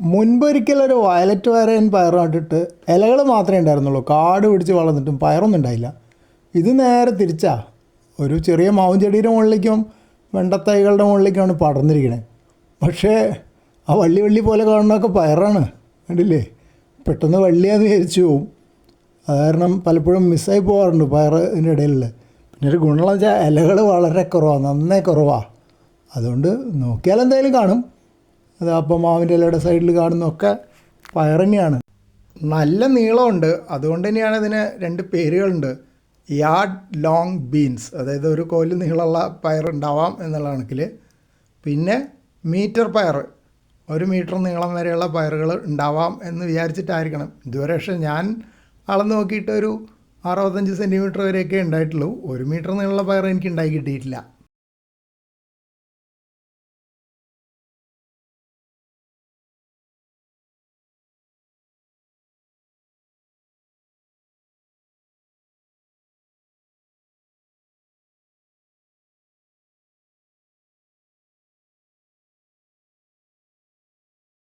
മുൻപൊരിക്കലൊരു violet വരയൻ പയർ നട്ടിട്ട് ഇലകൾ മാത്രമേ ഉണ്ടായിരുന്നുള്ളൂ. കാട് പിടിച്ച് വളർന്നിട്ടും പയറൊന്നും ഉണ്ടായില്ല. ഇത് നേരെ തിരിച്ചാ. ഒരു ചെറിയ മാവും ചെടിയുടെ മുകളിലേക്കും വെണ്ടത്തൈകളുടെ മുകളിലേക്കുമാണ് പടർന്നിരിക്കണേ. പക്ഷേ ആ വള്ളി വള്ളി പോലെ കാണുന്നതൊക്കെ പയറാണ്. കണ്ടില്ലേ? പെട്ടെന്ന് വള്ളിയാന്ന് വിചാരിച്ചു പോവും. അത് കാരണം പലപ്പോഴും മിസ്സായി പോകാറുണ്ട് പയറിന്റെ ഇടയിൽ പിന്നെ ഒരു ഗുണമെന്ന് വെച്ചാൽ ഇലകൾ വളരെ കുറവാണ് നന്നേ കുറവാണ് അതുകൊണ്ട് നോക്കിയാൽ എന്തായാലും കാണും. അത് അപ്പം മാവിന്റെ ഇലയുടെ സൈഡിൽ കാണുന്നതൊക്കെ പയർ തന്നെയാണ് നല്ല നീളമുണ്ട്. അതുകൊണ്ട് തന്നെയാണ് ഇതിന് രണ്ട് പേരുകളുണ്ട്. യാഡ് ലോങ് ബീൻസ് അതായത് ഒരു കോൽ നീളമുള്ള പയർ ഉണ്ടാവാം എന്നുള്ള കണക്കിൽ പിന്നെ മീറ്റർ പയർ. ഒരു മീറ്റർ നീളം വരെയുള്ള പയറുകൾ ഉണ്ടാവാം എന്ന് വിചാരിച്ചിട്ടായിരിക്കണം. ഇതുവരെ പക്ഷേ ഞാൻ അളന്ന് നോക്കിയിട്ട് ഒരു അറുപത്തഞ്ച് സെന്റിമീറ്റർ വരെയൊക്കെ ഉണ്ടായിട്ടുള്ളൂ. ഒരു മീറ്റർ നീളമുള്ള പയർ എനിക്ക് ഉണ്ടാക്കി കിട്ടിയിട്ടില്ല.